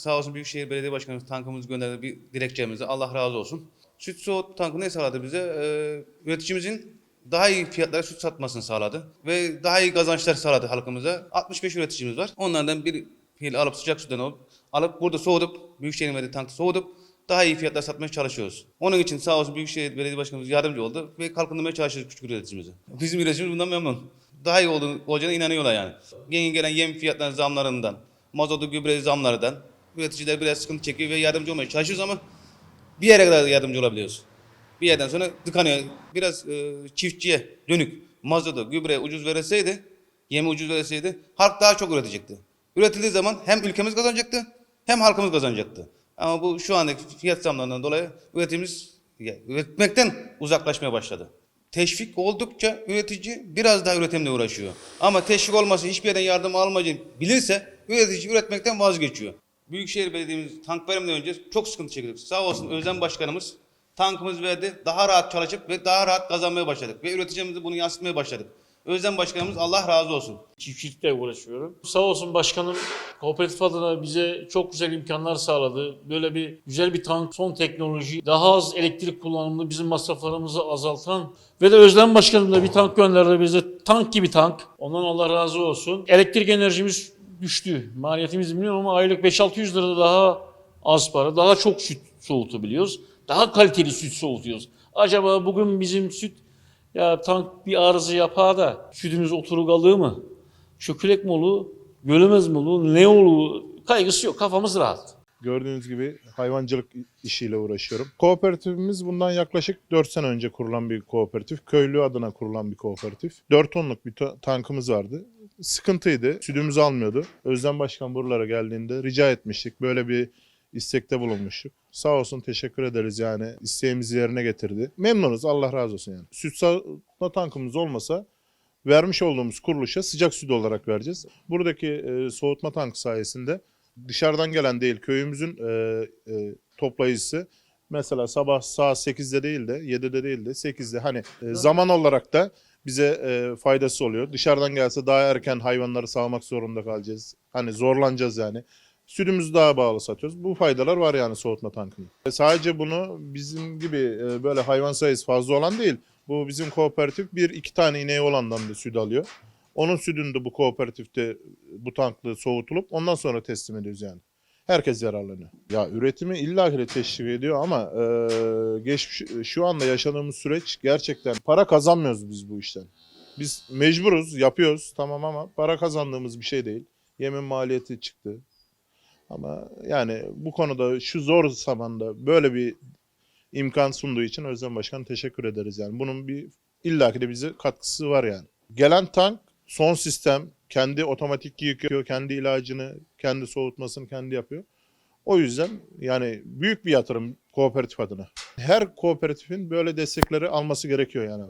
sağ olsun Büyükşehir Belediye Başkanımız tankımızı gönderdi bir dilekçemizi. Allah razı olsun. Süt soğut tankı ne sağladı bize? Ee, üreticimizin daha iyi fiyatlara süt satmasını sağladı. Ve daha iyi kazançlar sağladı halkımıza. 65 üreticimiz var. Onlardan bir fil alıp sıcak sudan alıp, alıp burada soğutup, Büyükşehir Belediye tankta soğutup daha iyi fiyatlar satmaya çalışıyoruz. Onun için sağ olsun Büyükşehir Belediye Başkanımız yardımcı oldu ve kalkındırmaya çalışıyoruz küçük üreticimizi. Bizim üreticimiz bundan memnun. Daha iyi olduğunu, olacağına inanıyorlar yani. Yeni gelen yem fiyatları zamlarından, mazotu gübre zamlarından üreticiler biraz sıkıntı çekiyor ve yardımcı olmaya çalışıyoruz ama bir yere kadar yardımcı olabiliyoruz. Bir yerden sonra tıkanıyor. Biraz e, çiftçiye dönük mazotu, gübre ucuz verilseydi, yemi ucuz verilseydi halk daha çok üretecekti. Üretildiği zaman hem ülkemiz kazanacaktı hem halkımız kazanacaktı. Ama bu şu andaki fiyat zamlarından dolayı üretimimiz üretmekten uzaklaşmaya başladı. Teşvik oldukça üretici biraz daha üretimle uğraşıyor. Ama teşvik olmasa hiçbir yerden yardım almayacağını bilirse üretici üretmekten vazgeçiyor. Büyükşehir Belediye'miz tank vermeden önce çok sıkıntı çekiyorduk. Sağ olsun Özlem Başkanımız tankımız verdi. Daha rahat çalışıp ve daha rahat kazanmaya başladık. Ve üreticimize bunu yansıtmaya başladık. Özlem Başkanımız Allah razı olsun. çiftçilikle uğraşıyorum. Sağ olsun başkanım kooperatif adına bize çok güzel imkanlar sağladı. Böyle bir güzel bir tank, son teknoloji, daha az elektrik kullanımlı bizim masraflarımızı azaltan ve de Özlem Başkanım da bir tank gönderdi bize. Tank gibi tank. Ondan Allah razı olsun. Elektrik enerjimiz düştü. Maliyetimizi bilmiyorum ama aylık 5-600 lira daha az para, daha çok süt soğutabiliyoruz. Daha kaliteli süt soğutuyoruz. Acaba bugün bizim süt ya tank bir arıza yapar da sütümüz oturuk mı? Çökülek mi olur? Gölümez mi olur? Ne olur? Kaygısı yok. Kafamız rahat. Gördüğünüz gibi hayvancılık işiyle uğraşıyorum. Kooperatifimiz bundan yaklaşık 4 sene önce kurulan bir kooperatif. Köylü adına kurulan bir kooperatif. 4 tonluk bir ta- tankımız vardı. Sıkıntıydı. Sütümüz almıyordu. Özlem Başkan buralara geldiğinde rica etmiştik. Böyle bir istekte bulunmuştuk. Sağ olsun teşekkür ederiz yani isteğimizi yerine getirdi. Memnunuz Allah razı olsun yani. Süt sağma tankımız olmasa vermiş olduğumuz kuruluşa sıcak süt olarak vereceğiz. Buradaki e, soğutma tankı sayesinde dışarıdan gelen değil köyümüzün e, e, toplayıcısı mesela sabah saat 8'de değil de 7'de değil de 8'de hani e, zaman olarak da bize e, faydası oluyor. Dışarıdan gelse daha erken hayvanları sağmak zorunda kalacağız. Hani zorlanacağız yani. Sütümüzü daha bağlı satıyoruz. Bu faydalar var yani soğutma tankının. E, sadece bunu bizim gibi e, böyle hayvan sayısı fazla olan değil. Bu bizim kooperatif bir iki tane ineği olandan da süt alıyor. Onun sütünü de bu kooperatifte bu tanklı soğutulup ondan sonra teslim ediyoruz yani. Herkes yararlanıyor. Ya üretimi illa ki teşvik ediyor ama e, geçmiş şu anda yaşadığımız süreç gerçekten para kazanmıyoruz biz bu işten. Biz mecburuz, yapıyoruz tamam ama para kazandığımız bir şey değil. Yemin maliyeti çıktı. Ama yani bu konuda şu zor zamanda böyle bir imkan sunduğu için Özlem Başkan teşekkür ederiz yani. Bunun bir illaki de bize katkısı var yani. Gelen tank son sistem kendi otomatik yıkıyor, kendi ilacını, kendi soğutmasını kendi yapıyor. O yüzden yani büyük bir yatırım kooperatif adına. Her kooperatifin böyle destekleri alması gerekiyor yani.